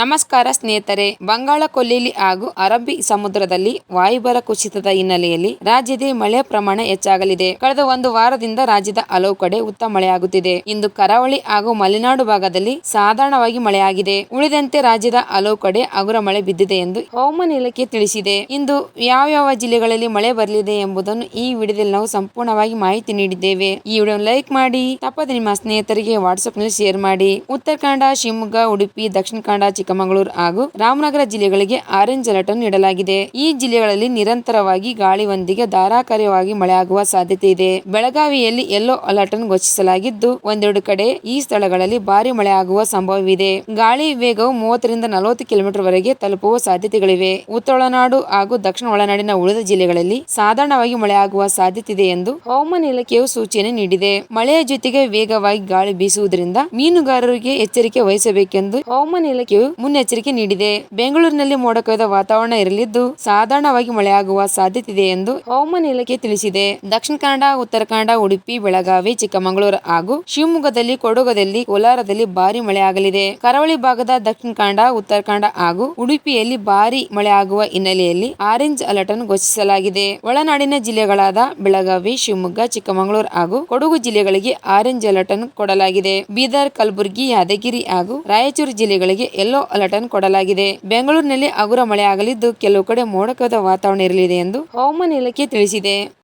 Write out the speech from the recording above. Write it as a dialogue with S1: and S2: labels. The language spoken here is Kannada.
S1: ನಮಸ್ಕಾರ ಸ್ನೇಹಿತರೆ, ಬಂಗಾಳ ಕೊಲ್ಲಿಲಿ ಹಾಗೂ ಅರಬ್ಬಿ ಸಮುದ್ರದಲ್ಲಿ ವಾಯುಭಾರ ಕುಸಿತದ ಹಿನ್ನೆಲೆಯಲ್ಲಿ ರಾಜ್ಯದ ಮಳೆಯ ಪ್ರಮಾಣ ಹೆಚ್ಚಾಗಲಿದೆ. ಕಳೆದ ಒಂದು ವಾರದಿಂದ ರಾಜ್ಯದ ಹಲವು ಕಡೆ ಉತ್ತಮ ಮಳೆಯಾಗುತ್ತಿದೆ. ಇಂದು ಕರಾವಳಿ ಹಾಗೂ ಮಲೆನಾಡು ಭಾಗದಲ್ಲಿ ಸಾಧಾರಣವಾಗಿ ಮಳೆಯಾಗಿದೆ. ಉಳಿದಂತೆ ರಾಜ್ಯದ ಹಲವು ಕಡೆ ಹಗುರ ಮಳೆ ಬಿದ್ದಿದೆ ಎಂದು ಹವಾಮಾನ ಇಲಾಖೆ ತಿಳಿಸಿದೆ. ಇಂದು ಯಾವ ಯಾವ ಜಿಲ್ಲೆಗಳಲ್ಲಿ ಮಳೆ ಬರಲಿದೆ ಎಂಬುದನ್ನು ಈ ವಿಡಿಯೋದಲ್ಲಿ ನಾವು ಸಂಪೂರ್ಣವಾಗಿ ಮಾಹಿತಿ ನೀಡಿದ್ದೇವೆ. ಈ ವಿಡಿಯೋ ಲೈಕ್ ಮಾಡಿ, ತಪ್ಪದೆ ನಿಮ್ಮ ಸ್ನೇಹಿತರಿಗೆ ವಾಟ್ಸ್ಆಪ್ನಲ್ಲಿ ಶೇರ್ ಮಾಡಿ. ಉತ್ತರ ಕನ್ನಡ ಶಿವಮೊಗ್ಗ, ಉಡುಪಿ, ದಕ್ಷಿಣ ಕನ್ನಡ ಚಿಕ್ಕಮಗಳೂರು ಹಾಗೂ ರಾಮನಗರ ಜಿಲ್ಲೆಗಳಿಗೆ ಆರೆಂಜ್ ಅಲರ್ಟ್ ಅನ್ನು ನೀಡಲಾಗಿದೆ. ಈ ಜಿಲ್ಲೆಗಳಲ್ಲಿ ನಿರಂತರವಾಗಿ ಗಾಳಿಯೊಂದಿಗೆ ಧಾರಾಕಾರವಾಗಿ ಮಳೆಯಾಗುವ ಸಾಧ್ಯತೆ ಇದೆ. ಬೆಳಗಾವಿಯಲ್ಲಿ ಯೆಲ್ಲೋ ಅಲರ್ಟ್ ಅನ್ನು ಘೋಷಿಸಲಾಗಿದ್ದು, ಒಂದೆರಡು ಕಡೆ ಈ ಸ್ಥಳಗಳಲ್ಲಿ ಭಾರಿ ಮಳೆಯಾಗುವ ಸಂಭವವಿದೆ. ಗಾಳಿ ವೇಗವು ಮೂವತ್ತರಿಂದ ನಲವತ್ತು ಕಿಲೋಮೀಟರ್ ವರೆಗೆ ತಲುಪುವ ಸಾಧ್ಯತೆಗಳಿವೆ. ಉತ್ತರ ಒಳನಾಡು ಹಾಗೂ ದಕ್ಷಿಣ ಒಳನಾಡಿನ ಉಳಿದ ಜಿಲ್ಲೆಗಳಲ್ಲಿ ಸಾಧಾರಣವಾಗಿ ಮಳೆಯಾಗುವ ಸಾಧ್ಯತೆ ಇದೆ ಎಂದು ಹವಾಮಾನ ಇಲಾಖೆಯು ಸೂಚನೆ ನೀಡಿದೆ. ಮಳೆಯ ಜೊತೆಗೆ ವೇಗವಾಗಿ ಗಾಳಿ ಬೀಸುವುದರಿಂದ ಮೀನುಗಾರರಿಗೆ ಎಚ್ಚರಿಕೆ ವಹಿಸಬೇಕೆಂದು ಹವಾಮಾನ ಇಲಾಖೆಯು ಮುನ್ನೆಚ್ಚರಿಕೆ ನೀಡಿದೆ. ಬೆಂಗಳೂರಿನಲ್ಲಿ ಮೋಡ ಕವಿದ ವಾತಾವರಣ ಇರಲಿದ್ದು, ಸಾಧಾರಣವಾಗಿ ಮಳೆಯಾಗುವ ಸಾಧ್ಯತೆ ಇದೆ ಎಂದು ಹವಾಮಾನ ಇಲಾಖೆ ತಿಳಿಸಿದೆ. ದಕ್ಷಿಣ ಕನ್ನಡ, ಉತ್ತರ ಕನ್ನಡ, ಉಡುಪಿ, ಬೆಳಗಾವಿ, ಚಿಕ್ಕಮಗಳೂರು ಹಾಗೂ ಶಿವಮೊಗ್ಗದಲ್ಲಿ, ಕೊಡಗದಲ್ಲಿ, ಕೋಲಾರದಲ್ಲಿ ಭಾರಿ ಮಳೆಯಾಗಲಿದೆ. ಕರಾವಳಿ ಭಾಗದ ದಕ್ಷಿಣ ಕನ್ನಡ, ಉತ್ತರ ಕನ್ನಡ ಹಾಗೂ ಉಡುಪಿಯಲ್ಲಿ ಭಾರಿ ಮಳೆಯಾಗುವ ಹಿನ್ನೆಲೆಯಲ್ಲಿ ಆರೆಂಜ್ ಅಲರ್ಟ್ ಅನ್ನು ಘೋಷಿಸಲಾಗಿದೆ. ಒಳನಾಡಿನ ಜಿಲ್ಲೆಗಳಾದ ಬೆಳಗಾವಿ, ಶಿವಮೊಗ್ಗ, ಚಿಕ್ಕಮಗಳೂರು ಹಾಗೂ ಕೊಡಗು ಜಿಲ್ಲೆಗಳಿಗೆ ಆರೆಂಜ್ ಅಲರ್ಟ್ ಅನ್ನು ಕೊಡಲಾಗಿದೆ. ಬೀದರ್, ಕಲಬುರಗಿ, ಯಾದಗಿರಿ ಹಾಗೂ ರಾಯಚೂರು ಜಿಲ್ಲೆಗಳಿಗೆ ಯೆಲ್ಲೋ ಅಲರ್ಟ್ ಅನ್ನು ಕೊಡಲಾಗಿದೆ. ಬೆಂಗಳೂರಿನಲ್ಲಿ ಹಗುರ ಮಳೆ ಆಗಲಿದ್ದು ಕೆಲವು ಕಡೆ ಮೋಡಕದ ವಾತಾವರಣ ಇರಲಿದೆ ಎಂದು ಹವಾಮಾನ ಇಲಾಖೆ ತಿಳಿಸಿದೆ.